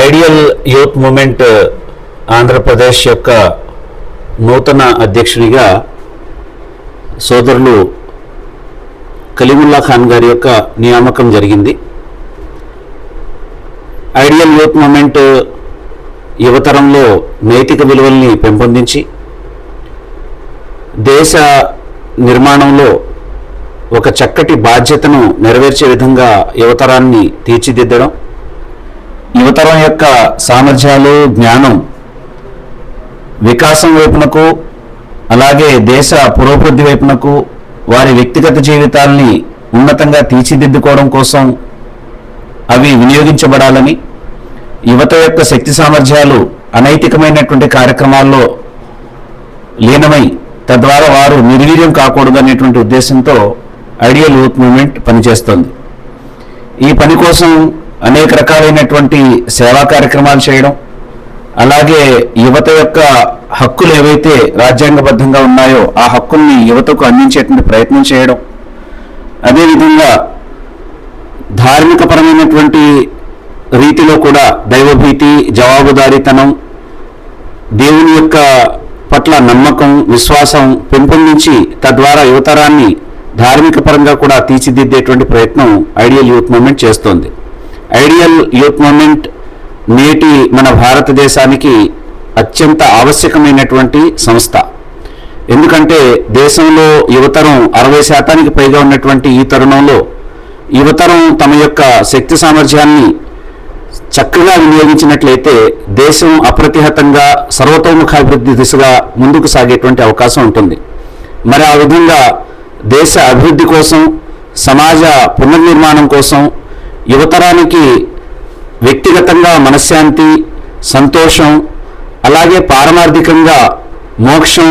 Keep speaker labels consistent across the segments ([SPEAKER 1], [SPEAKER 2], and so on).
[SPEAKER 1] Ideal youth movement uh, Andhra Pradesh యొక్క నూతన అధ్యక్షునిగా సోదరులు కలీముల్లా ఖాన్ గారి యొక్క నియామకం జరిగింది. ఐడియల్ యూత్ మూమెంట్ uh, యువతరంలో నైతిక విలువల్ని పెంపొందించి దేశ నిర్మాణంలో ఒక చక్కటి బాధ్యతను నెరవేర్చే విధంగా యువతరాన్ని తీర్చిదిద్దడం యువతరం యొక్క సామర్థ్యాలు జ్ఞానం వికాసం వైపునకు అలాగే దేశ పురోభివృద్ధి వైపునకు వారి వ్యక్తిగత జీవితాల్ని ఉన్నతంగా తీర్చిదిద్దుకోవడం కోసం అవి వినియోగించబడాలని యువత యొక్క శక్తి సామర్థ్యాలు అనైతికమైనటువంటి కార్యక్రమాల్లో లీనమై తద్వారా వారు నిర్వీర్యం కాకూడదు అనేటువంటి ఉద్దేశంతో ఐడియల్ యూత్ మూమెంట్ పనిచేస్తుంది. ఈ పని కోసం అనేక రకాలైనటువంటి సేవా కార్యక్రమాలు చేయడం అలాగే యువత యొక్క హక్కులు ఏవైతే రాజ్యాంగబద్ధంగా ఉన్నాయో ఆ హక్కుల్ని యువతకు అందించేటువంటి ప్రయత్నం చేయడం అదేవిధంగా ధార్మికపరమైనటువంటి రీతిలో కూడా దైవభీతి జవాబుదారీతనం దేవుని యొక్క పట్ల నమ్మకం విశ్వాసం పెంపొందించి తద్వారా యువతరాన్ని ధార్మిక పరంగా కూడా తీర్చిదిద్దేటువంటి ప్రయత్నం ఐడియల్ యూత్ మూమెంట్ చేస్తోంది. ఐడియల్ యూత్ మూమెంట్ నేటి మన భారతదేశానికి అత్యంత ఆవశ్యకమైనటువంటి సంస్థ. ఎందుకంటే దేశంలో యువతరం అరవై శాతానికి పైగా ఉన్నటువంటి ఈ తరుణంలో యువతరం తమ యొక్క శక్తి సామర్థ్యాన్ని చక్కగా వినియోగించినట్లయితే దేశం అప్రతిహతంగా సర్వతోముఖాభివృద్ధి దిశగా ముందుకు సాగేటువంటి అవకాశం ఉంటుంది. మరి ఆ విధంగా దేశ అభివృద్ధి కోసం సమాజ పునర్నిర్మాణం కోసం యువతరానికి వ్యక్తిగతంగా మనశ్శాంతి సంతోషం అలాగే పారమార్థికంగా మోక్షం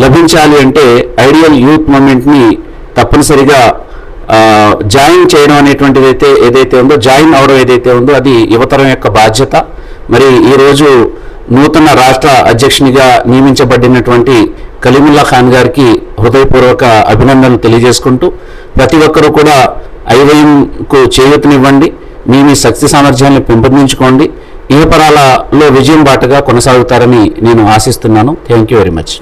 [SPEAKER 1] లభించాలి అంటే ఐడియల్ యూత్ మూమెంట్ని తప్పనిసరిగా జాయిన్ చేయడం అనేటువంటిది అయితే ఏదైతే ఉందో జాయిన్ అవడం ఏదైతే ఉందో అది యువతరం యొక్క బాధ్యత. మరి ఈరోజు నూతన రాష్ట్ర అధ్యక్షునిగా నియమించబడినటువంటి కలీముల్లా ఖాన్ గారికి హృదయపూర్వక అభినందనలు తెలియజేసుకుంటూ ప్రతి ఒక్కరూ కూడా ఐవైఎంకు చేయూతనివ్వండి. మీ మీ శక్తి సామర్థ్యాన్ని పెంపొందించుకోండి. ఏ పరాలలో విజయం బాటగా కొనసాగుతారని నేను ఆశిస్తున్నాను. Thank you very much